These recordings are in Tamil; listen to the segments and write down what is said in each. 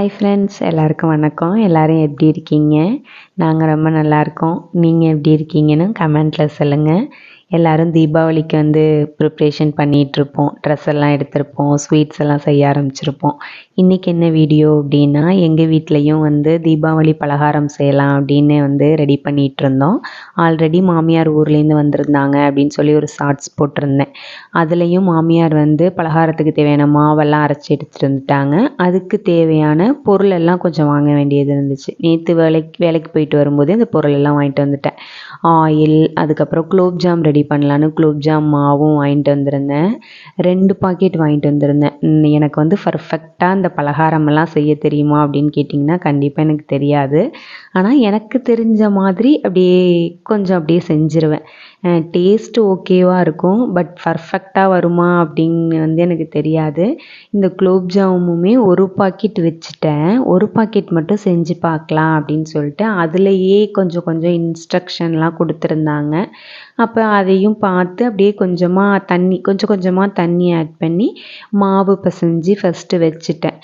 ஹாய் ஃப்ரெண்ட்ஸ் எல்லாருக்கும் வணக்கம். எல்லோரும் எப்படி இருக்கீங்க? நாங்கள் ரொம்ப நல்லா இருக்கோம். நீங்கள் எப்படி இருக்கீங்கன்னு கமெண்ட்டில் சொல்லுங்கள் எல்லோரும் தீபாவளிக்கு வந்து ப்ரிப்ரேஷன் பண்ணிகிட்ருப்போம் ட்ரெஸ் எல்லாம் எடுத்திருப்போம். ஸ்வீட்ஸ் எல்லாம் செய்ய ஆரம்பிச்சிருப்போம். இன்றைக்கி என்ன வீடியோ அப்படின்னா எங்கள் வீட்லேயும் வந்து தீபாவளி பலகாரம் செய்யலாம் அப்படின்னு வந்து ரெடி பண்ணிகிட்டு இருந்தோம் ஆல்ரெடி மாமியார் ஊர்லேருந்து வந்திருந்தாங்க அப்படின்னு சொல்லி ஒரு ஷார்ட்ஸ் போட்டிருந்தேன். அதுலேயும் மாமியார் வந்து பலகாரத்துக்கு தேவையான மாவெல்லாம் அரைச்சி எடுத்துகிட்டு வந்துட்டாங்க அதுக்கு தேவையான பொருள் எல்லாம் கொஞ்சம் வாங்க வேண்டியது இருந்துச்சு. நேற்று வேலைக்கு வேலைக்கு போயிட்டு வரும்போதே அந்த பொருள் எல்லாம் வாங்கிட்டு வந்துட்டேன். ஆயில் அதுக்கப்புறம் குலோப்ஜாம் ரெடி பண்ணலான்னு குலோப்ஜாம் மாவும் வாங்கிட்டு வந்திருந்தேன். ரெண்டு பாக்கெட் வாங்கிட்டு வந்திருந்தேன். எனக்கு வந்து பர்ஃபெக்டாக அந்த பலகாரமெல்லாம் செய்ய தெரியுமா அப்படின்னு கேட்டிங்கன்னா கண்டிப்பாக எனக்கு தெரியாது. ஆனால் எனக்கு தெரிஞ்ச மாதிரி அப்படியே கொஞ்சம் அப்படியே செஞ்சுருவேன். டேஸ்ட்டு ஓகேவாக இருக்கும் பட் பர்ஃபெக்டாக வருமா அப்படின்னு வந்து எனக்கு தெரியாது. இந்த குலோப் ஜாமுமே ஒரு பாக்கெட் வச்சுட்டேன். ஒரு பாக்கெட் மட்டும் செஞ்சு பார்க்கலாம் அப்படின்னு சொல்லிட்டு அதுலேயே கொஞ்சம் கொஞ்சம் இன்ஸ்ட்ரக்ஷன்லாம் கொடுத்துருந்தாங்க. அப்போ அதையும் பார்த்து அப்படியே கொஞ்சமாக தண்ணி கொஞ்சம் கொஞ்சமாக தண்ணி ஆட் பண்ணி மாவு பிசைஞ்சி ஃபஸ்ட்டு வச்சுட்டேன்.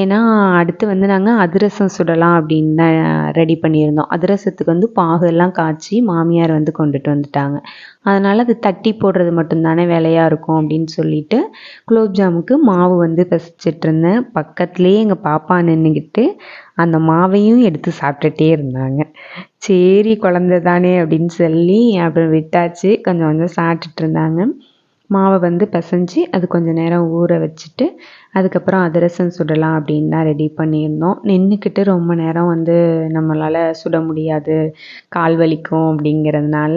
ஏன்னா அடுத்து வந்து நாங்கள் அதிரசம் சுடலாம் அப்படின்னு தான் ரெடி பண்ணியிருந்தோம். அதிரசத்துக்கு வந்து பாகெல்லாம் காய்ச்சி மாமியார் வந்து கொண்டுட்டு வந்துட்டாங்க. அதனால் அது தட்டி போடுறது மட்டும்தானே வேலையாக இருக்கும் அப்படின்னு சொல்லிட்டு குலோப்ஜாமுக்கு மாவு வந்து பிசைச்சிட்டு இருந்தேன். பக்கத்துலேயே எங்கள் பாப்பா நின்றுக்கிட்டு அந்த மாவையும் எடுத்து சாப்பிட்டுட்டே இருந்தாங்க. சரி குழந்த தானே அப்படின்னு சொல்லி அப்புறம் விட்டாச்சு. கொஞ்சம் கொஞ்சம் சாப்பிட்டுட்டு இருந்தாங்க. மாவை வந்து பிசைஞ்சி அது கொஞ்சம் நேரம் ஊற வச்சுட்டு அதுக்கப்புறம் அதிரசம் சுடலாம் அப்படின்னு தான் ரெடி பண்ணியிருந்தோம். நின்றுக்கிட்டு ரொம்ப நேரம் வந்து நம்மளால் சுட முடியாது கால் வலிக்கும் அப்படிங்கிறதுனால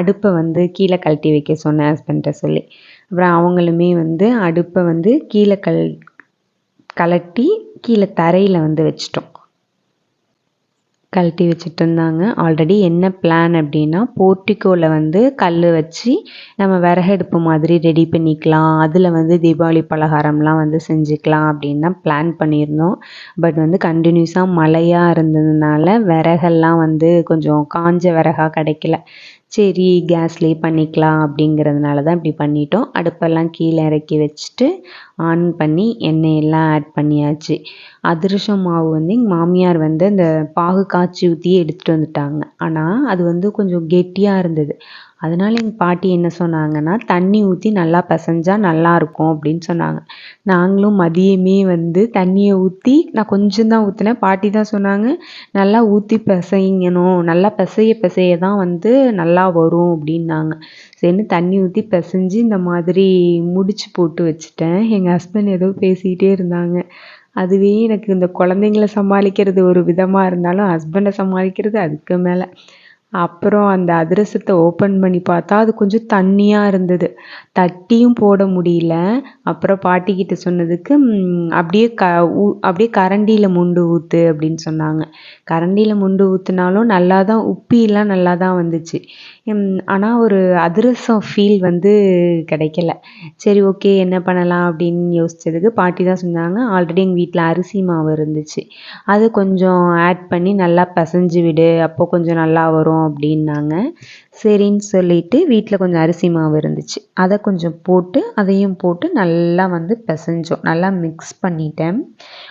அடுப்பை வந்து கீழே கழட்டி வைக்க சொன்னேன் ஹஸ்பண்ட்டை சொல்லி. அப்புறம் அவங்களுமே வந்து அடுப்பை வந்து கீழே கல் கழட்டி கீழே தரையில் வந்து வச்சிட்டோம். கழட்டி வச்சுட்டு இருந்தாங்க ஆல்ரெடி என்ன பிளான் அப்படின்னா போர்ட்டிக்கோவில் வந்து கல் வச்சு நம்ம விறகடுப்பு மாதிரி ரெடி பண்ணிக்கலாம். அதில் வந்து தீபாவளி பலகாரம்லாம் வந்து செஞ்சுக்கலாம் அப்படின்னு தான் பிளான் பண்ணியிருந்தோம். பட் வந்து கண்டினியூஸாக மழையாக இருந்ததுனால விறகெல்லாம் வந்து கொஞ்சம் காஞ்ச விறகா கிடைக்கல. சரி கேஸ்லேயே பண்ணிக்கலாம் அப்படிங்கிறதுனால தான் இப்படி பண்ணிட்டோம். அடுப்பெல்லாம் கீழே இறக்கி வச்சுட்டு ஆன் பண்ணி எண்ணெய் எல்லாம் ஆட் பண்ணியாச்சு. அதிரசம் மாவு வந்து எங்கள் மாமியார் வந்து அந்த பாகு காய்ச்சி ஊற்றி எடுத்துகிட்டு வந்துட்டாங்க. ஆனால் அது வந்து கொஞ்சம் கெட்டியாக இருந்தது. அதனால் எங்கள் பாட்டி என்ன சொன்னாங்கன்னா தண்ணி ஊற்றி நல்லா பிசைஞ்சா நல்லாயிருக்கும் அப்படின்னு சொன்னாங்க. நாங்களும் மதியமே வந்து தண்ணியை ஊற்றி நான் கொஞ்சம் தான் ஊற்றினேன் பாட்டி தான் சொன்னாங்க நல்லா ஊற்றி பிசைங்கணும் நல்லா பிசைய பிசைய தான் வந்து நல்லா வரும் அப்படின்னாங்க. சரின்னு தண்ணி ஊற்றி பிசைஞ்சி இந்த மாதிரி முடிச்சு போட்டு வச்சுட்டேன். எங்கள் ஹஸ்பண்ட் ஏதோ பேசிக்கிட்டே இருந்தாங்க. அதுவே எனக்கு இந்த குழந்தைங்கள சமாளிக்கிறது ஒரு விதமாக இருந்தாலும் ஹஸ்பண்டை சமாளிக்கிறது அதுக்கு மேலே. அப்புறம் அந்த அதிரசத்தை ஓப்பன் பண்ணி பார்த்தா அது கொஞ்சம் தண்ணியாக இருந்தது. தட்டியும் போட முடியல. அப்புறம் பாட்டிக்கிட்ட சொன்னதுக்கு அப்படியே க ஊ அப்படியே கரண்டியில் முண்டு ஊற்று அப்படின்னு சொன்னாங்க. கரண்டியில் முண்டு ஊற்றுனாலும் நல்லா தான் உப்பிலாம் நல்லா தான் வந்துச்சு. ஆனால் ஒரு அதிரசம் ஃபீல் வந்து கிடைக்கல. சரி ஓகே என்ன பண்ணலாம் அப்படின்னு யோசித்ததுக்கு பாட்டி தான் சொன்னாங்க. ஆல்ரெடி எங்கள் வீட்டில் அரிசி மாவு இருந்துச்சு. அது கொஞ்சம் ஆட் பண்ணி நல்லா பிசைஞ்சு விடு அப்போ கொஞ்சம் நல்லா வரும் அப்படின்னாங்க. சரின்னு சொல்லிட்டு வீட்டில் கொஞ்சம் அரிசி மாவு இருந்துச்சு. அதை கொஞ்சம் போட்டு அதையும் போட்டு நல்லா வந்து பிசைஞ்சோம். நல்லா மிக்ஸ் பண்ணிட்டேன்.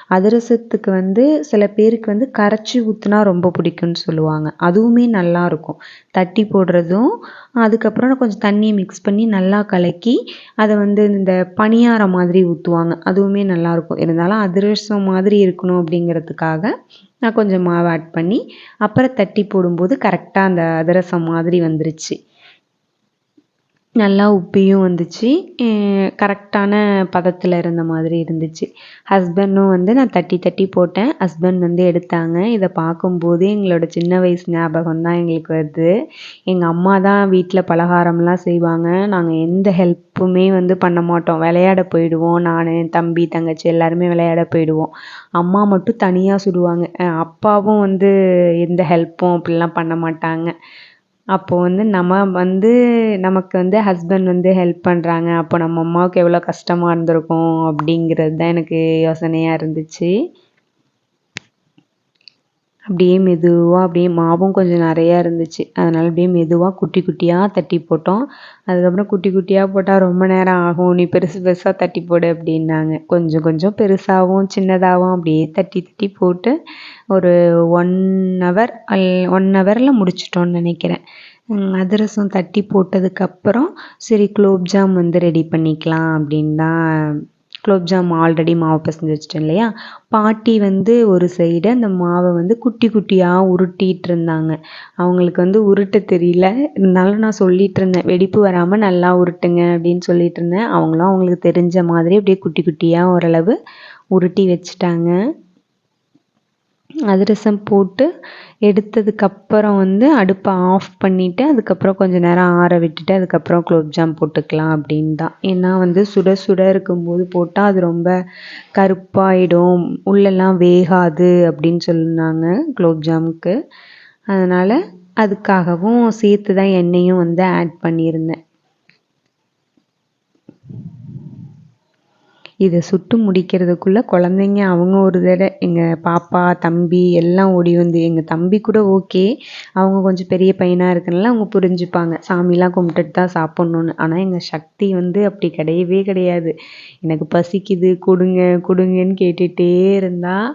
அதிரசத்துக்கு வந்து சில பேருக்கு வந்து கரைச்சி ஊற்றினா ரொம்ப பிடிக்கும்னு சொல்லுவாங்க. அதுவுமே நல்லாயிருக்கும் தட்டி போடுறதும் அதுக்கப்புறம் கொஞ்சம் தண்ணியை மிக்ஸ் பண்ணி நல்லா கலக்கி அதை வந்து இந்த பணியாரம் மாதிரி ஊற்றுவாங்க அதுவுமே நல்லாயிருக்கும். இருந்தாலும் அதிரசம் மாதிரி இருக்கணும் அப்படிங்கிறதுக்காக நான் கொஞ்சம் மாவு ஆட் பண்ணி அப்புறம் தட்டி போடும்போது கரெக்டாக அந்த அதிரசம் மாதிரி வந்துருச்சு. நல்லா உப்பியும் வந்துச்சு. கரெக்டான பதத்தில் இருந்த மாதிரி இருந்துச்சு. ஹஸ்பண்டும் வந்து நான் தட்டி தட்டி போட்டேன். ஹஸ்பண்ட் வந்து எடுத்தாங்க. இதை பார்க்கும்போது எங்களோட சின்ன வயசு ஞாபகம் தான் எங்களுக்கு வருது. எங்கள் அம்மா தான் வீட்டில் பலகாரம்லாம் செய்வாங்க. நாங்கள் எந்த ஹெல்ப்புமே வந்து பண்ண மாட்டோம். விளையாட போயிடுவோம். நான் தம்பி தங்கச்சி எல்லாருமே விளையாட போயிடுவோம். அம்மா மட்டும் தனியாக சுடுவாங்க. அப்பாவும் வந்து எந்த ஹெல்ப்பும் அப்படிலாம் பண்ண மாட்டாங்க. அப்போது வந்து நம்ம வந்து நமக்கு வந்து ஹஸ்பண்ட் வந்து ஹெல்ப் பண்ணுறாங்க அப்போ நம்ம அம்மாவுக்கு எவ்வளோ கஷ்டமாக இருந்திருக்கும் அப்படிங்கிறது தான் எனக்கு யோசனையாக இருந்துச்சு. அப்படியே மெதுவாக அப்படியே மாவும் கொஞ்சம் நிறையா இருந்துச்சு. அதனால் அப்படியே மெதுவாக குட்டி குட்டியாக தட்டி போட்டோம். அதுக்கப்புறம் குட்டி குட்டியாக போட்டால் ரொம்ப நேரம் ஆகும். நீ பெருசு பெருசாக தட்டி போடு அப்படின்னாங்க. கொஞ்சம் கொஞ்சம் பெருசாகவும் சின்னதாகவும் அப்படியே தட்டி தட்டி போட்டு ஒரு ஒன் ஹவர் அல் ஒன் ஹவரில் முடிச்சிட்டோன்னு நினைக்கிறேன். அதிரசம் தட்டி போட்டதுக்கப்புறம் சரி குலோப்ஜாம் வந்து ரெடி பண்ணிக்கலாம் அப்படின் தான் குலோப்ஜாம் ஆல்ரெடி மாவு பிசைஞ்சு வச்சிட்டேன் இல்லையா? பாட்டி வந்து ஒரு சைடு அந்த மாவை வந்து குட்டி குட்டியாக உருட்டிகிட்டு இருந்தாங்க அவங்களுக்கு வந்து உருட்ட தெரியல. இருந்தாலும் நான் சொல்லிகிட்டு இருந்தேன் வெடிப்பு வராமல் நல்லா உருட்டுங்க அப்படின்னு சொல்லிகிட்டு இருந்தேன் அவங்களும் அவங்களுக்கு தெரிஞ்ச மாதிரி அப்படியே குட்டி குட்டியாக ஓரளவு உருட்டி வச்சுட்டாங்க. அதிரசம் போட்டு எடுத்ததுக்கப்புறம் வந்து அடுப்பை ஆஃப் பண்ணிவிட்டு அதுக்கப்புறம் கொஞ்சம் நேரம் ஆற விட்டுட்டு அதுக்கப்புறம் குலோப்ஜாம் போட்டுக்கலாம் அப்படின்னு தான். ஏன்னா வந்து சுட சுட இருக்கும்போது போட்டால் அது ரொம்ப கருப்பாயிடும். உள்ளெல்லாம் வேகாது அப்படின்னு சொன்னாங்க குலோப்ஜாமுக்கு அதனால் அதுக்காகவும் சேர்த்து தான் எண்ணெயும் வந்து ஆட் பண்ணியிருந்தேன். இதை சுட்டு முடிக்கிறதுக்குள்ளே குழந்தைங்க அவங்க ஒரு தடவை எங்கள் பாப்பா தம்பி எல்லாம் ஓடி வந்து எங்கள் தம்பி கூட ஓகே அவங்க கொஞ்சம் பெரிய பையனாக இருக்கனால அவங்க புரிஞ்சுப்பாங்க. சாமிலாம் கும்பிட்டுட்டு தான் சாப்பிட்ணுன்னு ஆனால் எங்கள் சக்தி வந்து அப்படி கிடையவே கிடையாது. எனக்கு பசிக்குது கொடுங்க கொடுங்கன்னு கேட்டுகிட்டே இருந்தால்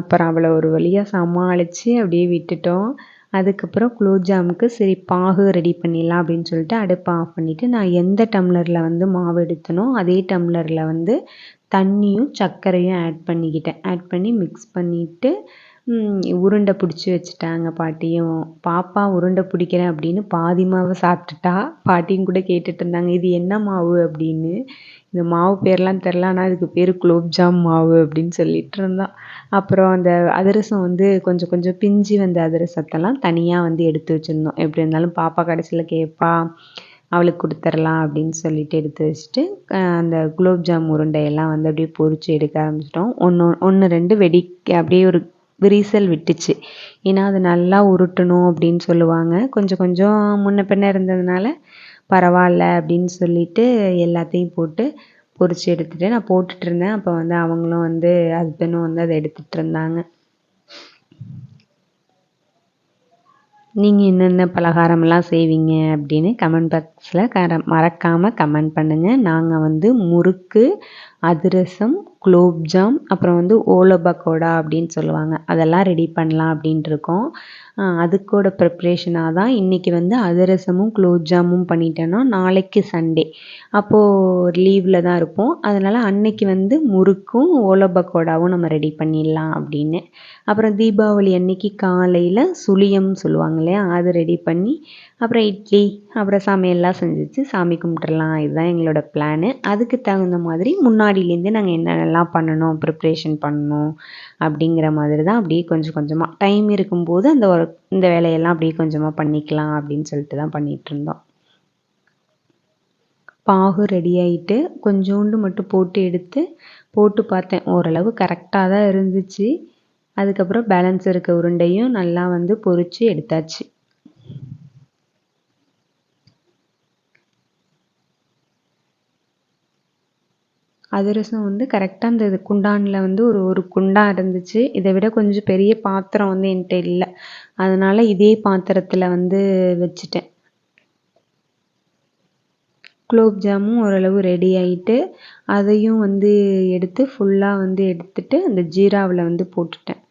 அப்புறம் அவளை ஒரு வழியாக சமாளித்து அப்படியே விட்டுட்டோம். அதுக்கப்புறம் குலோப்ஜாமுக்கு சரி பாகு ரெடி பண்ணிடலாம் அப்படின்னு சொல்லிட்டு அடுப்பை ஆஃப் பண்ணிவிட்டு நான் எந்த டம்ளரில் வந்து மாவு எடுத்தனோ அதே டம்ளரில் வந்து தண்ணியும் சர்க்கரையும் ஆட் பண்ணிக்கிட்டேன். ஆட் பண்ணி மிக்ஸ் பண்ணிவிட்டு உருண்டை பிடிச்சி வச்சுட்டாங்க பாட்டியும். பாப்பா உருண்டை பிடிக்கிறேன் அப்படின்னு பாதி மாவை சாப்பிட்டுட்டா. பாட்டியும் கூட கேட்டுட்டு இருந்தாங்க இது என்ன மாவு? அப்படின்னு. இந்த மாவு பேர்லாம் தெரில ஆனால் இதுக்கு பேர் குலோப்ஜாம் மாவு அப்படின்னு சொல்லிட்டு இருந்தான். அப்புறம் அந்த அதிரசம் வந்து கொஞ்சம் கொஞ்சம் பிஞ்சு வந்த அதிரசத்தெல்லாம் தனியாக வந்து எடுத்து வச்சுருந்தோம். எப்படி இருந்தாலும் பாப்பா கடைசியில் கேட்பா அவளுக்கு கொடுத்துர்லாம் அப்படின்னு சொல்லிட்டு எடுத்து வச்சுட்டு அந்த குலோப்ஜாம் உருண்டையெல்லாம் வந்து அப்படியே பொறிச்சு எடுக்க ஆரம்பிச்சிட்டோம். ஒன்று ஒன்று ரெண்டு வெடிக்க அப்படியே ஒரு விரிசல் விட்டுச்சு. ஏன்னா அது நல்லா உருட்டணும் அப்படின்னு சொல்லுவாங்க. கொஞ்சம் கொஞ்சம் முன்ன பின்ன இருந்ததுனால பரவாயில்ல அப்படின்னு சொல்லிட்டு எல்லாத்தையும் போட்டு பொரிச்சு எடுத்துகிட்டு நான் போட்டுட்டு இருந்தேன். அப்போ வந்து அவங்களும் வந்து ஹஸ்பண்டும் வந்து அதை எடுத்துகிட்டு இருந்தாங்க. நீங்கள் என்னென்ன பலகாரமெல்லாம் செய்வீங்க அப்படின்னு கமெண்ட் பாக்ஸில் கர மறக்காமல் கமெண்ட் பண்ணுங்கள் நாங்கள் வந்து முறுக்கு அதிரசம் குலோப்ஜாம் அப்புறம் வந்து ஓலை பக்கோடா அப்படின்னு சொல்லுவாங்க. அதெல்லாம் ரெடி பண்ணலாம் அப்படின்ட்டு இருக்கோம். அதுக்கூட ப்ரிப்ரேஷனாக தான் இன்றைக்கி வந்து அதிரசமும் குலோப்ஜாமும் பண்ணிட்டேன்னா நாளைக்கு சண்டே அப்போது லீவில் தான் இருப்போம். அதனால் அன்னைக்கு வந்து முறுக்கும் ஓலை பக்கோடாவும் நம்ம ரெடி பண்ணிடலாம் அப்படின்னு. அப்புறம் தீபாவளி அன்னைக்கு காலையில் சுழியம் சொல்லுவாங்க இல்லையா? அது ரெடி பண்ணி அப்புறம் இட்லி அப்புறம் சமையல்லாம் செஞ்சுட்டு சாமி கும்பிட்றலாம் இதுதான் எங்களோட பிளானு அதுக்கு தகுந்த மாதிரி முன்னாடிலேருந்தே நாங்கள் என்னென்னலாம் பண்ணணும் ப்ரிப்ரேஷன் பண்ணணும் அப்படிங்கிற மாதிரி தான் அப்படியே கொஞ்சம் கொஞ்சமாக டைம் இருக்கும்போது அந்த ஒர்க் இந்த வேலையெல்லாம் அப்படியே கொஞ்சமாக பண்ணிக்கலாம் அப்படின்னு சொல்லிட்டு தான் பண்ணிகிட்ருந்தோம் பாகு ரெடி ஆகிட்டு கொஞ்சோண்டு மட்டும் போட்டு எடுத்து போட்டு பார்த்தேன். ஓரளவு கரெக்டாக தான் இருந்துச்சு. அதுக்கப்புறம் பேலன்ஸ் இருக்க உருண்டையும் நல்லா வந்து பொரித்து எடுத்தாச்சு. அதிரசம் வந்து கரெக்டாக அந்த இது குண்டானில் வந்து ஒரு ஒரு குண்டான் இருந்துச்சு. இதை விட கொஞ்சம் பெரிய பாத்திரம் வந்து என்கிட்ட இல்லை. அதனால் இதே பாத்திரத்தில் வந்து வச்சுட்டேன். குலோப் ஜாமும் ஓரளவு ரெடி ஆகிட்டு அதையும் வந்து எடுத்து ஃபுல்லாக வந்து எடுத்துட்டு அந்த ஜீராவில் வந்து போட்டுட்டேன்.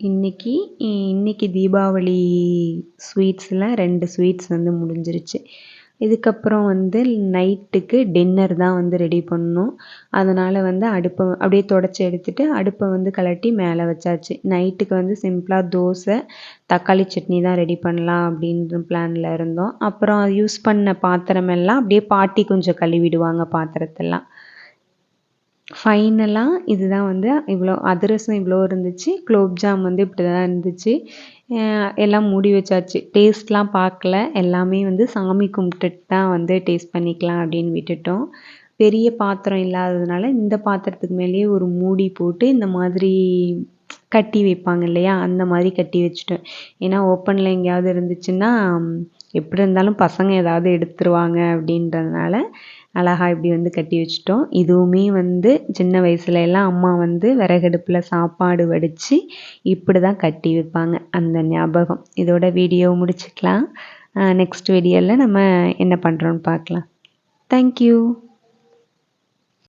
இன்றைக்கி இன்றைக்கி தீபாவளி ஸ்வீட்ஸில் ரெண்டு ஸ்வீட்ஸ் வந்து முடிஞ்சிருச்சு. இதுக்கப்புறம் வந்து நைட்டுக்கு டின்னர் தான் வந்து ரெடி பண்ணணும். அதனால் வந்து அடுப்பை அப்படியே தொடச்சி எடுத்துட்டு அடுப்பை வந்து கழட்டி மேலே வச்சாச்சு. நைட்டுக்கு வந்து சிம்பிளாக தோசை தக்காளி சட்னி தான் ரெடி பண்ணலாம் அப்படின்ற பிளானில் இருந்தோம். அப்புறம் யூஸ் பண்ண பாத்திரமெல்லாம் அப்படியே பாட்டி கொஞ்சம் கழுவிடுவாங்க பாத்திரத்தெல்லாம். ஃபைனலாக இதுதான் வந்து இவ்வளோ அதிரசம் இவ்வளோ இருந்துச்சு. குலோப்ஜாம் வந்து இப்படி தான் இருந்துச்சு. எல்லாம் மூடி வச்சாச்சு. டேஸ்ட்லாம் பார்க்கல. எல்லாமே வந்து சாமி கும்பிட்டுட்டு தான் வந்து டேஸ்ட் பண்ணிக்கலாம் அப்படின்னு விட்டுட்டோம். பெரிய பாத்திரம் இல்லாததுனால இந்த பாத்திரத்துக்கு மேலேயே ஒரு மூடி போட்டு இந்த மாதிரி கட்டி வைப்பாங்க இல்லையா? அந்த மாதிரி கட்டி வச்சுட்டோம். ஏன்னா ஓப்பனில் எங்கேயாவது இருந்துச்சுன்னா எப்படி இருந்தாலும் பசங்க ஏதாவது எடுத்துருவாங்க அப்படின்றதுனால அழகாக இப்படி வந்து கட்டி வச்சுட்டோம். இதுவுமே வந்து சின்ன வயசுல எல்லாம் அம்மா வந்து விறகடுப்பில் சாப்பாடு வடித்து இப்படி தான் கட்டி வைப்பாங்க. அந்த ஞாபகம். இதோட வீடியோ முடிச்சுக்கலாம். நெக்ஸ்ட் வீடியோவில் நம்ம என்ன பண்ணுறோன்னு பார்க்கலாம். தேங்க்யூ